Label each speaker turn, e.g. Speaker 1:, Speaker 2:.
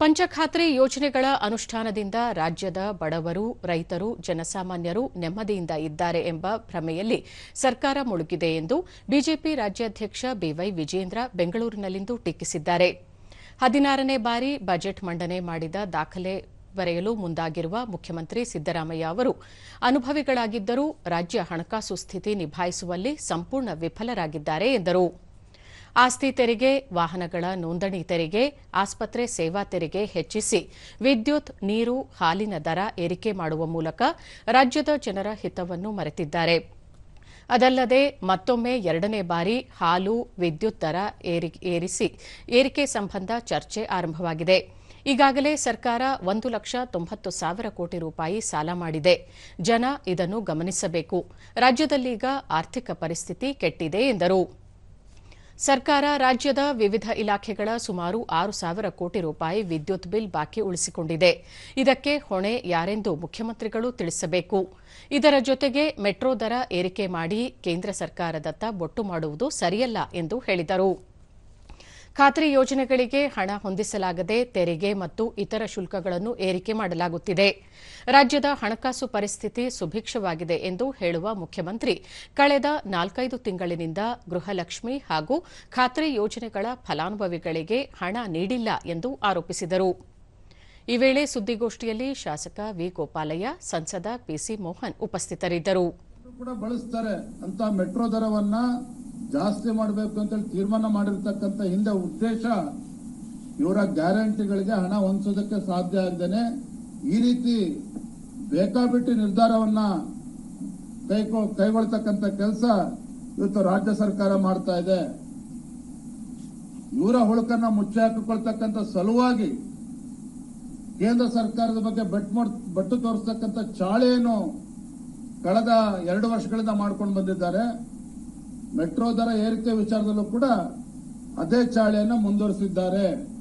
Speaker 1: ಪಂಚಖಾತ್ರಿ ಯೋಜನೆಗಳ ಅನುಷ್ಠಾನದಿಂದ ರಾಜ್ಯದ ಬಡವರು, ರೈತರು, ಜನಸಾಮಾನ್ಯರು ನೆಮ್ಮದಿಯಿಂದ ಇದ್ದಾರೆ ಎಂಬ ಭ್ರಮೆಯಲ್ಲಿ ಸರ್ಕಾರ ಮುಳುಗಿದೆ ಎಂದು ಬಿಜೆಪಿ ರಾಜ್ಯಾಧ್ಯಕ್ಷ ಬಿವೈ ವಿಜೇಂದ್ರ ಬೆಂಗಳೂರಿನಲ್ಲಿಂದು ಟೀಕಿಸಿದ್ದಾರೆ. ಹದಿನಾರನೇ ಬಾರಿ ಬಜೆಟ್ ಮಂಡನೆ ಮಾಡಿದ ದಾಖಲೆ ಬರೆಯಲು ಮುಂದಾಗಿರುವ ಮುಖ್ಯಮಂತ್ರಿ ಸಿದ್ದರಾಮಯ್ಯ ಅವರು, ಅನುಭವಿಗಳಾಗಿದ್ದರೂ ರಾಜ್ಯ ಹಣಕಾಸು ಸ್ಥಿತಿ ನಿಭಾಯಿಸುವಲ್ಲಿ ಸಂಪೂರ್ಣ ವಿಫಲರಾಗಿದ್ದಾರೆ ಎಂದರು. ಆಸ್ತಿ ತೆರಿಗೆ, ವಾಹನಗಳ ನೋಂದಣಿ ತೆರಿಗೆ, ಆಸ್ಪತ್ರೆ ಸೇವಾ ತೆರಿಗೆ ಹೆಚ್ಚಿಸಿ ವಿದ್ಯುತ್, ನೀರು, ಹಾಲಿನ ದರ ಏರಿಕೆ ಮಾಡುವ ಮೂಲಕ ರಾಜ್ಯದ ಜನರ ಹಿತವನ್ನು ಮರೆತಿದ್ದಾರೆ. ಅದಲ್ಲದೆ ಮತ್ತೊಮ್ಮೆ ಎರಡನೇ ಬಾರಿ ಹಾಲು, ವಿದ್ಯುತ್ ದರ ಏರಿ- ಏರಿಸಿ ಏರಿಕೆ ಸಂಬಂಧ ಚರ್ಚೆ ಆರಂಭವಾಗಿದೆ. ಈಗಾಗಲೇ ಸರ್ಕಾರ ಒಂದು ಲಕ್ಷ ತೊಂಬತ್ತು ಸಾವಿರ ಕೋಟಿ ರೂಪಾಯಿ ಸಾಲ ಮಾಡಿದೆ. ಜನ ಇದನ್ನು ಗಮನಿಸಬೇಕು. ರಾಜ್ಯದಲ್ಲೀಗ ಆರ್ಥಿಕ ಪರಿಸ್ಥಿತಿ ಕೆಟ್ಟಿದೆ ಎಂದರು. ಸರ್ಕಾರ ರಾಜ್ಯದ ವಿವಿಧ ಇಲಾಖೆಗಳ ಸುಮಾರು ಆರು ಸಾವಿರ ಕೋಟಿ ರೂಪಾಯಿ ವಿದ್ಯುತ್ ಬಿಲ್ ಬಾಕಿ ಉಳಿಸಿಕೊಂಡಿದೆ. ಇದಕ್ಕೆ ಹೊಣೆ ಯಾರೆಂದು ಮುಖ್ಯಮಂತ್ರಿಗಳು ತಿಳಿಸಬೇಕು. ಇದರ ಜೊತೆಗೆ ಮೆಟ್ರೋ ದರ ಏರಿಕೆ ಮಾಡಿ ಕೇಂದ್ರ ಸರ್ಕಾರದತ್ತ ಬೊಟ್ಟು ಮಾಡುವುದು ಸರಿಯಲ್ಲ ಎಂದು ಹೇಳಿದರು. ಖಾತ್ರಿ ಯೋಜನೆಗಳಿಗೆ ಹಣ ಹೊಂದಿಸಲಾಗದೆ ತೆರಿಗೆ ಮತ್ತು ಇತರ ಶುಲ್ಕಗಳನ್ನು ಏರಿಕೆ ಮಾಡಲಾಗುತ್ತಿದೆ. ರಾಜ್ಯದ ಹಣಕಾಸು ಪರಿಸ್ಥಿತಿ ಸುಭಿಕ್ಷವಾಗಿದೆ ಎಂದು ಹೇಳುವ ಮುಖ್ಯಮಂತ್ರಿ ಕಳೆದ ನಾಲ್ಕೈದು ತಿಂಗಳಿನಿಂದ ಗೃಹಲಕ್ಷ್ಮಿ ಹಾಗೂ ಖಾತ್ರಿ ಯೋಜನೆಗಳ ಫಲಾನುಭವಿಗಳಿಗೆ ಹಣ ನೀಡಿಲ್ಲ ಎಂದು ಆರೋಪಿಸಿದರು. ಈ ವೇಳೆ ಸುದ್ದಿಗೋಷ್ಠಿಯಲ್ಲಿ ಶಾಸಕ ವಿ. ಗೋಪಾಲಯ್ಯ, ಸಂಸದ ಪಿಸಿ ಮೋಹನ್ ಉಪಸ್ಥಿತರಿದ್ದರು.
Speaker 2: ಜಾಸ್ತಿ ಮಾಡಬೇಕು ಅಂತೇಳಿ ತೀರ್ಮಾನ ಮಾಡಿರ್ತಕ್ಕಂಥ ಹಿಂದೆ ಉದ್ದೇಶ ಇವರ ಗ್ಯಾರಂಟಿಗಳಿಗೆ ಹಣ ಹೊಂದಿಸೋದಕ್ಕೆ ಸಾಧ್ಯ ಆಗದೇನೆ ಈ ರೀತಿ ಬೇಕಾಬಿಟ್ಟಿ ನಿರ್ಧಾರವನ್ನ ಕೈಕೊ, ಕೈಗೊಳ್ತಕ್ಕಂಥ ಕೆಲಸ ಇವತ್ತು ರಾಜ್ಯ ಸರ್ಕಾರ ಮಾಡ್ತಾ ಇದೆ. ಇವರ ಹುಳುಕನ್ನ ಮುಚ್ಚಿ ಹಾಕಿಕೊಳ್ತಕ್ಕಂಥ ಸಲುವಾಗಿ ಕೇಂದ್ರ ಸರ್ಕಾರದ ಬಗ್ಗೆ ಬೆಟ್ ಬಟ್ಟು ತೋರಿಸ್ತಕ್ಕಂಥ ಚಾಳೆಯನ್ನು ಕಳೆದ ಎರಡು ವರ್ಷಗಳಿಂದ ಮಾಡ್ಕೊಂಡು ಬಂದಿದ್ದಾರೆ. ಮೆಟ್ರೋ ದರ ಏರಿಕೆ ವಿಚಾರದಲ್ಲೂ ಕೂಡ ಅದೇ ಚಾಳಿಯನ್ನು ಮುಂದುವರಿಸಿದ್ದಾರೆ.